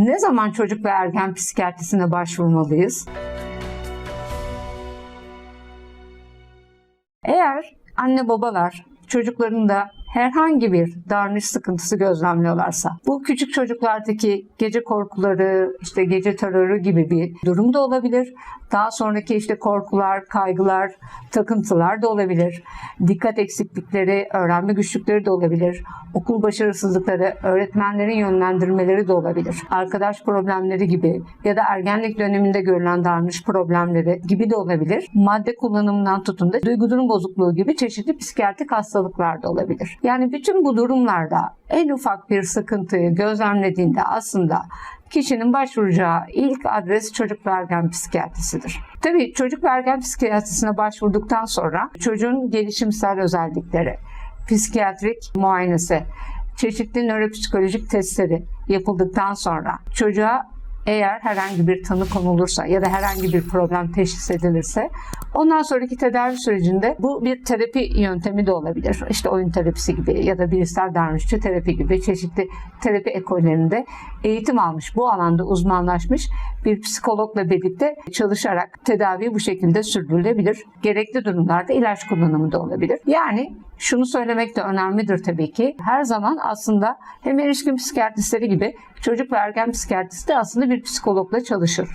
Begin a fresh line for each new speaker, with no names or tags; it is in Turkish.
Ne zaman çocuk ve ergen psikiyatrisine başvurmalıyız? Eğer anne babalar çocuklarında herhangi bir davranış sıkıntısı gözlemliyorlarsa, bu küçük çocuklardaki gece korkuları, işte gece terörü gibi bir durum da olabilir. Daha sonraki işte korkular, kaygılar, takıntılar da olabilir. Dikkat eksiklikleri, öğrenme güçlükleri de olabilir. Okul başarısızlıkları, öğretmenlerin yönlendirmeleri de olabilir. Arkadaş problemleri gibi ya da ergenlik döneminde görülen davranış problemleri gibi de olabilir. Madde kullanımından tutun da duygu durum bozukluğu gibi çeşitli psikiyatrik hastalıklar da olabilir. Yani bütün bu durumlarda en ufak bir sıkıntıyı gözlemlediğinde aslında kişinin başvuracağı ilk adres çocuk ve ergen psikiyatrisidir. Tabii çocuk ve ergen psikiyatrisine başvurduktan sonra çocuğun gelişimsel özellikleri, psikiyatrik muayenesi, çeşitli nöropsikolojik testleri yapıldıktan sonra çocuğa eğer herhangi bir tanı konulursa ya da herhangi bir problem teşhis edilirse ondan sonraki tedavi sürecinde bu bir terapi yöntemi de olabilir. İşte oyun terapisi gibi ya da bilişsel davranışçı terapi gibi çeşitli terapi ekollerinde eğitim almış, bu alanda uzmanlaşmış bir psikologla birlikte çalışarak tedavi bu şekilde sürdürülebilir. Gerekli durumlarda ilaç kullanımı da olabilir. Yani şunu söylemek de önemlidir tabii ki. Her zaman aslında hem erişkin psikiyatristleri gibi çocuk ve ergen psikiyatristi aslında bir psikologla çalışır.